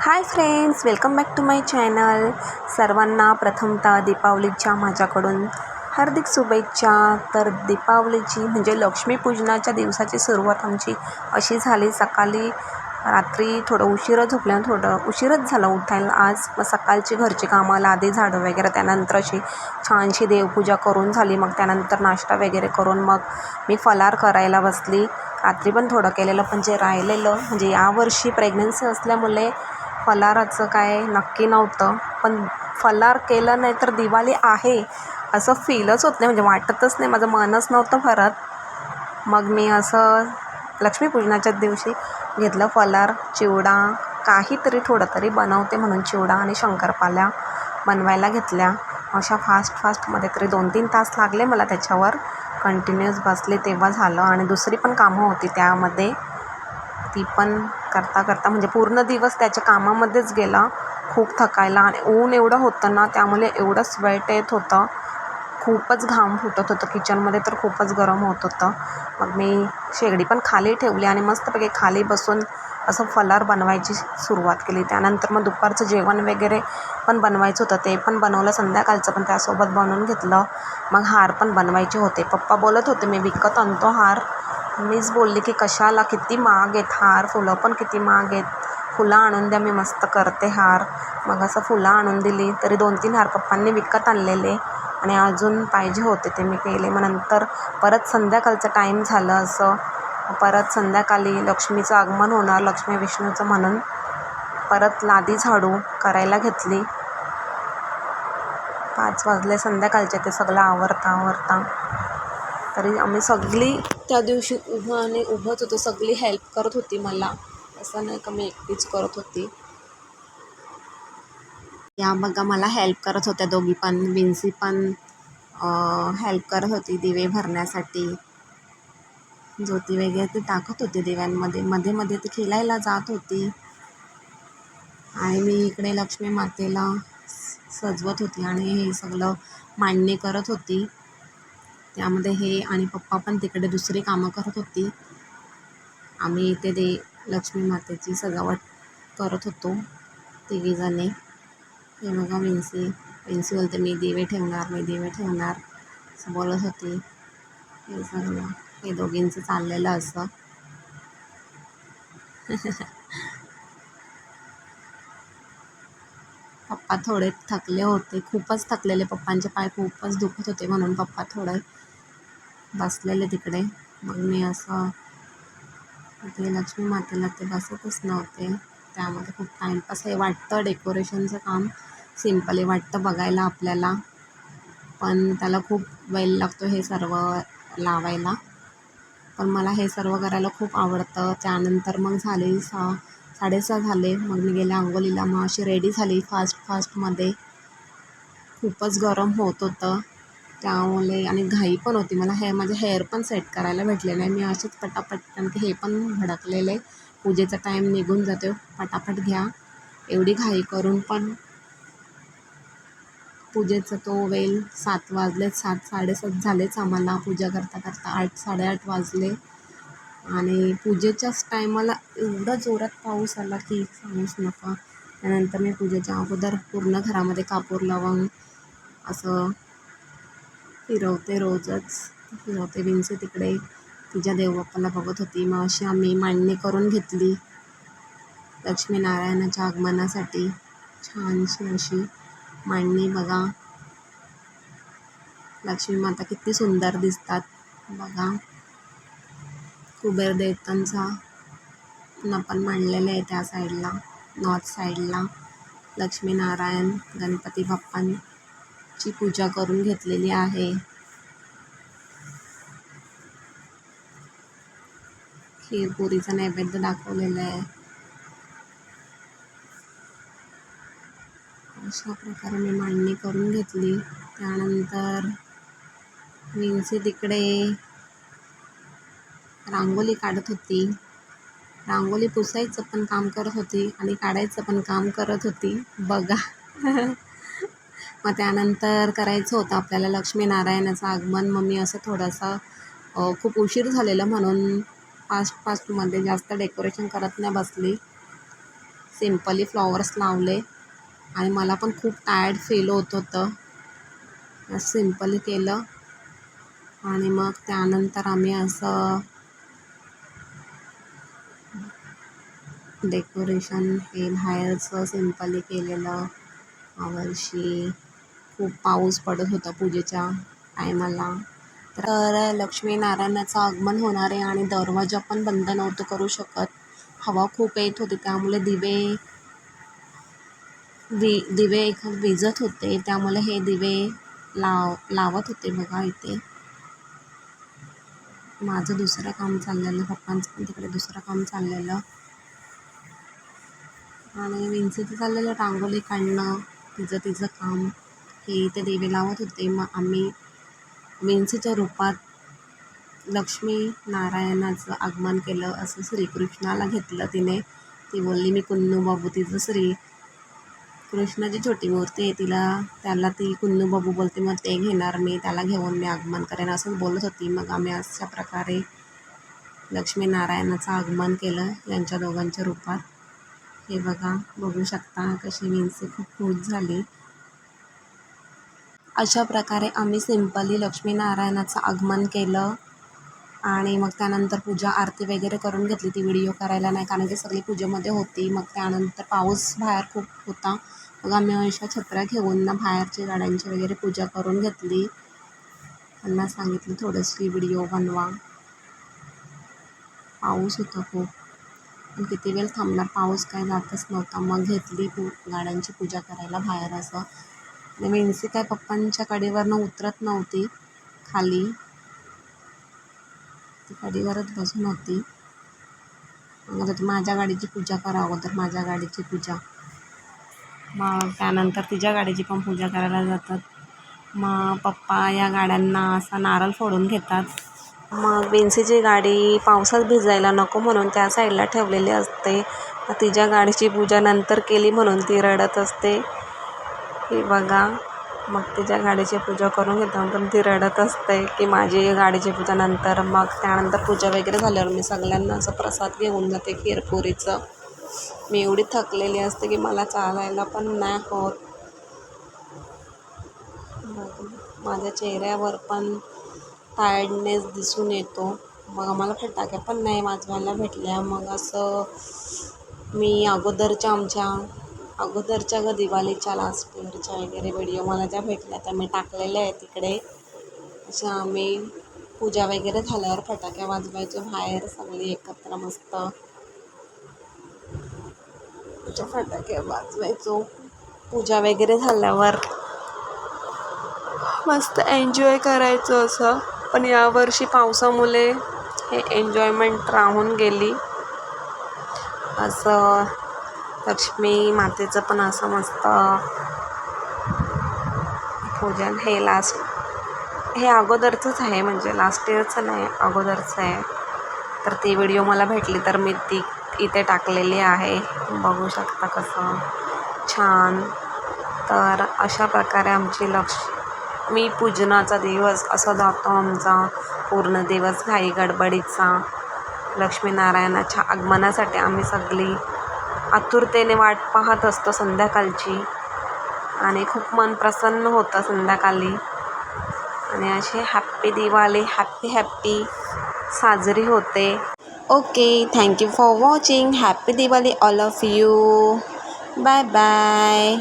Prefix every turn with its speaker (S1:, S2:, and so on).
S1: Hi friends welcome back to my channel सर्वांना प्रथमतः दीपावलीच्या माझ्याकडून हार्दिक शुभेच्छा. तर दीपावलीची म्हणजे लक्ष्मीपूजनाच्या दिवसाची सुरुवात आमची अशी झाली. सकाळी रात्री थोडं उशिरा झोपल्यानं थोडं उशीरच झालं उठायला. आज मग सकाळची घरची कामं लादी झाडं वगैरे त्यानंतर अशी छानशी देवपूजा करून झाली. मग त्यानंतर नाश्ता वगैरे करून मग मी फलार करायला बसली. रात्री पण थोडं केलेलं पण जे राहिलेलं म्हणजे यावर्षी प्रेग्नन्सी असल्यामुळे फलाराचं काय नक्की नव्हतं. पण फलार केलं नाही तर दिवाळी आहे असं फीलच होत नाही. म्हणजे वाटतच नाही. माझं मनच नव्हतं भरत. मग मी असं लक्ष्मीपूजनाच्याच दिवशी घेतलं फलार चिवडा काहीतरी थोडं तरी बनवते म्हणून चिवडा आणि शंकरपाल्या बनवायला घेतल्या. अशा फास्ट फास्टमध्ये तरी दोन तीन तास लागले मला त्याच्यावर. कंटिन्युअस बसले तेव्हा झालं. आणि दुसरी पण कामं होती त्यामध्ये. ती पण करता करता म्हणजे पूर्ण दिवस त्याच्या कामामध्येच गेला. खूप थकायला आणि ऊन एवढं होतं ना त्यामुळे एवढं स्वेट येत होतं. खूपच घाम फुटत होतं. किचनमध्ये तर खूपच गरम होत होतं. मग मी शेगडी पण खाली ठेवली आणि मस्तपैकी खाली बसून असं फलार बनवायची सुरुवात केली. त्यानंतर मग दुपारचं जेवण वगैरे पण बनवायचं होतं. ते पण बनवलं संध्याकाळचं पण त्यासोबत बनवून घेतलं. मग हार पण बनवायचे होते. पप्पा बोलत होते मी विकत आणतो हार. मीच बोलली की कशाला किती महाग आहेत हार? फुलं पण किती महाग आहेत. फुलं आणून द्या मी मस्त करते हार. मग असं फुलं आणून दिली तरी दोन तीन हार पप्पांनी विकत आणलेले आणि अजून पाहिजे होते ते मी केले. मग नंतर परत संध्याकाळचं टाईम झालं असं. परत संध्याकाळी लक्ष्मीचं आगमन होणार लक्ष्मी विष्णूचं म्हणून. परत लादी झाडू करायला घेतली. पाच वाजले संध्याकाळचे ते सगळं आवरता आवरता तरी आम्ही सगळी त्या दिवशी उभं आणि उभंच होतो. सगळी हेल्प करत होती मला. असं नाही का मी एकटीच करत होती. या बघा मला हेल्प करत होत्या दोघी पण. विन्सी पण हेल्प करत होती दिवे भरण्यासाठी. ज्योती वगैरे ती टाकत होती दिव्यांमध्ये. मध्ये मध्ये ती खेळायला जात होती. आणि मी इकडे लक्ष्मी मातेला सजवत होती आणि हे सगळं मांडणी करत होती. त्यामध्ये हे आणि पप्पा पण तिकडे दुसरी कामं करत होती. आम्ही इथे दे लक्ष्मी मातेची सजावट करत होतो तिघीजणी. हे बघा विन्सी विन्सी बोलते मी दिवे ठेवणार मी दिवे ठेवणार. असं बोलत होती. हे सगळं हे दोघींचं चाललेलं असं. पप्पा थोडे थकले होते. खूपच थकलेले पप्पांचे पाय खूपच दुखत होते म्हणून पप्पा थोडे बसलेले तिकडे. मग मी असं ते लक्ष्मी मातेला ते बसतच नव्हते. त्यामध्ये खूप टाईमपास हे वाटतं डेकोरेशनचं काम. सिम्पली वाटतं बघायला आपल्याला. पण त्याला खूप वेल लागतो हे सर्व लावायला. पण मला हे सर्व करायला खूप आवडतं. त्यानंतर मग झाले सा साडेसहा झाले. मग मी गेले अंघोलीला मग अशी रेडी झाली. फास्ट फास्टमध्ये खूपच गरम होत होतं. त्यामुळे आणि घाई पण होती. मला हे माझे हेअर पण सेट करायला भेटले नाही. मी असेच पटापट कारण की हे पण भडकलेले. पूजेचा टाईम निघून जातो. पटापट घ्या. एवढी घाई करून पण पूजेचा तो वेळ सात वाजलेत सात साडेसात झालेच आम्हाला. पूजा करता करता आठ साडेआठ वाजले. आणि पूजेच्याच टायमाला एवढा जोरात पाऊस आला की सांगूच नका. त्यानंतर मी पूजेच्या अगोदर पूर्ण घरामध्ये कापूर लावून असं फिरवते रोजच. फिरवते विंचू तिकडे. तिच्या देवबाप्पाला बघत होती. मग अशी आम्ही मांडणी करून घेतली. लक्ष्मीनारायणाच्या आगमनासाठी छानशी अशी मांडणी बघा. लक्ष्मी माता किती सुंदर दिसतात. बघा. कुबेर देवतांचा न पण मांडलेलं आहे त्या साईडला नॉर्थ साईडला लक्ष्मीनारायण गणपती बाप्पांची पूजा करून घेतलेली आहे. खीरपुरीचं नैवेद्य दाखवलेलं आहे. अशा प्रकारे मी मांडणी करून घेतली. त्यानंतर विंची तिकडे रांगोळी काढत होती. रांगोळी पुसायचं पण काम करत होती आणि काढायचं पण काम करत होती. बघा. मग त्यानंतर करायचं होतं आपल्याला लक्ष्मीनारायणाचं आगमन. मग मी असं थोडंसं खूप उशीर झालेलं म्हणून फास्ट फास्टमध्ये जास्त डेकोरेशन करत नाही बसली. सिम्पली फ्लॉवर्स लावले आणि मला पण खूप टायर्ड फील होत होतं. सिम्पली केलं. आणि मग त्यानंतर आम्ही असं डेकोरेशन हे बाहेरचं सिम्पली केलेलं. यावर्षी खूप पाऊस पडत होता पूजेच्या टायमाला. तर लक्ष्मीनारायणाचं आगमन होणार आहे आणि दरवाजा पण बंद नव्हतं करू शकत. हवा खूप येत होती त्यामुळे दिवे वि दिवे एक विजत होते त्यामुळे हे दिवे लाव लावत होते बघा इथे. माझं दुसरं काम चाललेलं पप्पांचं पण तिकडे दुसरं काम चाललेलं. आणि विंचीचं चाललेलं रांगोळी काढणं तिचं तिचं काम हे ते दिवे लावत होते. मग आम्ही विंचीच्या रूपात लक्ष्मी नारायणाचं आगमन केलं. असं श्रीकृष्णाला घेतलं तिने. ती बोलली मी कुन्नू बाबू तिचं श्री कृष्णाची छोटी मूर्ती आहे. तिला त्याला ती कुन्नू बाबू बोलते मग ते घेणार मी त्याला घेऊन मी आगमन करेन. असंच बोलत होती. मग आम्ही अशा प्रकारे लक्ष्मीनारायणाचं आगमन केलं यांच्या दोघांच्या रूपात. हे बघा बघू शकता कशी विंची खूप खूप झाली. अशा प्रकारे आम्ही सिम्पली लक्ष्मीनारायणाचं आगमन केलं आणि मग त्यानंतर पूजा आरती वगैरे करून घेतली ती व्हिडिओ करायला. नाही कारण की सगळी पूजेमध्ये होती. मग त्यानंतर पाऊस बाहेर खूप होता. मग आम्ही अशा छत्र्या घेऊन ना बाहेरची गाड्यांची वगैरे पूजा करून घेतली. त्यांना सांगितलं थोडीशी व्हिडिओ बनवा. पाऊस होता खूप. पण किती वेळ थांबणार पाऊस काय जातच नव्हता. मग घेतली पू गाड्यांची पूजा करायला बाहेर असं. आणि विंसी काय पप्पांच्या कडेवरनं उतरत नव्हती. खाली. ती कडेवरच बसून होती. मग माझ्या गाडीची पूजा करा अगोदर. माझ्या गाडीची पूजा. मग त्यानंतर तिच्या गाडीची पण पूजा करायला जातात. मग पप्पा या गाड्यांना असा नारळ फोडून घेतात. मग विन्सीची गाडी पावसात भिजायला नको म्हणून त्या साईडला ठेवलेली असते. तिच्या गाडीची पूजा नंतर केली म्हणून ती रडत असते. हे बघा मग तिच्या गाडीची पूजा करून घेतो पण ती रडत असते की माझी गाडीची पूजा नंतर मग त्यानंतर पूजा वगैरे झाल्यावर मी सगळ्यांना असं प्रसाद घेऊन जाते खीरपुरीचं. मी एवढी थकलेली असते की मला चालायला पण नाही होत. माझ्या चेहऱ्यावर पण टायर्डनेस दिसून येतो. मग आम्हाला फटाक्या पण नाही वाजवायला भेटल्या. मग असं मी अगोदरच्या आमच्या अगोदरच्या ग दिवाळीच्या लास्ट इयरच्या वगैरे व्हिडिओ मला ज्या भेटल्या त्या मी टाकलेल्या आहेत तिकडे अशा आम्ही पूजा वगैरे झाल्यावर फटाक्या वाजवायचो बाहेर सगळी एकत्र मस्त. फटाके वाजवायचो. पूजा वगैरे झाल्यावर मस्त एन्जॉय करायचं असं. पण यावर्षी पावसामुळे हे एन्जॉयमेंट राहून गेली. असं लक्ष्मी मातेचं पण असं मस्त पूजन हे लास्ट हे अगोदरचंच आहे म्हणजे लास्ट इयरचं नाही अगोदरचं आहे. तर ती व्हिडिओ मला भेटली तर मी ती इथे टाकलेली आहे. बघू शकता कसं छान. तर अशा प्रकारे आमची लक्ष मी पूजनाचा दिवस असा जातो आमचा. पूर्ण दिवस घाई गडबडीचा. लक्ष्मीनारायणाच्या आगमनासाठी आम्ही सगळी आतुरतेने वाट पाहत असतो संध्याकाळची. आणि खूप मन प्रसन्न होतं संध्याकाळी. आणि अशी हॅप्पी दिवाळी हॅप्पी हॅप्पी साजरी होते. Okay thank you for watching happy Diwali all of you bye bye